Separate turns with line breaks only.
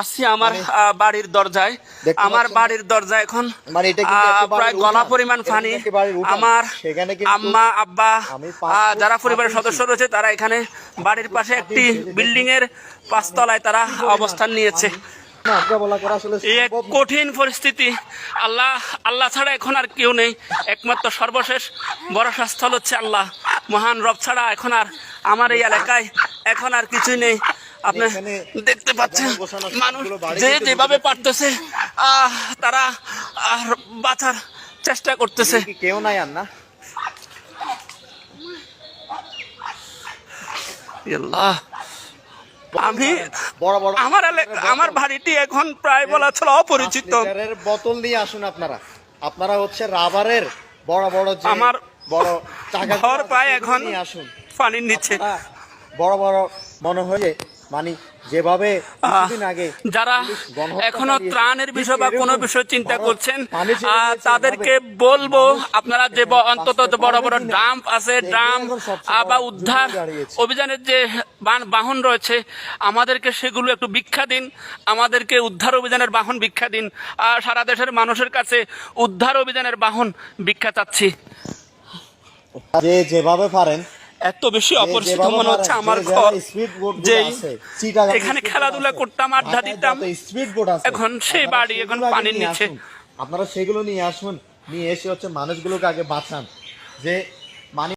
আসছি আমার বাড়ির দরজায়। আমার বাড়ির দরজায় এখন
মানে
প্রায় গলা পরিমাণ পানি
উঠান।
আমার আম্মা আব্বা যারা পরিবারের সদস্য রয়েছে তারা এখানে বাড়ির পাশে একটি বিল্ডিং এর পাঁচতলায় তারা অবস্থান নিয়েছে। কঠিন পরিস্থিতি। আল্লাহ আল্লাহ ছাড়া এখন আর কেউ নেই। একমাত্র সর্বশেষ ভরসাস্থল হচ্ছে আল্লাহ। মহান রব ছাড়া এখন আর আমার এই এলাকায় এখন আর কিছুই নেই। আপনি দেখতে পাচ্ছেন মানুষ যে যেভাবে পারতেছে তারা বাঁচার চেষ্টা করতেছে।
কেউ নাই আর না?
আমি
বড় বড়
আমার আমার বাড়িটি এখন প্রায় বলা ছিল অপরিচিত।
বোতল নিয়ে আসুন আপনারা। আপনারা হচ্ছে রাবারের বড় বড়
আমার
বড়
ঘর প্রায় এখন
আসুন।
পানির নিচে।
বড় বড় মনে হয় মানে যেভাবে কিছুদিন আগে
যারা
এখনও
ত্রাণের বিষয় বা কোনো বিষয় চিন্তা করছেন
দিয়েছে
তাদেরকে বলব আপনারা যে অন্তত বড় বড় আছে বা উদ্ধার অভিযানের যে বাহন রয়েছে আমাদেরকে সেগুলো একটু ভিক্ষা দিন আমাদেরকে উদ্ধার অভিযানের বাহন ভিক্ষা দিন। আর সারা দেশের মানুষের কাছে উদ্ধার অভিযানের বাহন ভিক্ষা চাচ্ছি।
যে যেভাবে পারেন
এত বেশি অপরিচিত মনে হচ্ছে আমার ঘর যে
আছে,
এখানে খেলাধুলা করতাম আড্ডা দিতাম এখন সেই বাড়ি এখন পানির নিচে।
আপনারা সেগুলো নিয়ে আসুন নিয়ে এসে হচ্ছে মানুষগুলোকে আগে বাঁচান যে মানে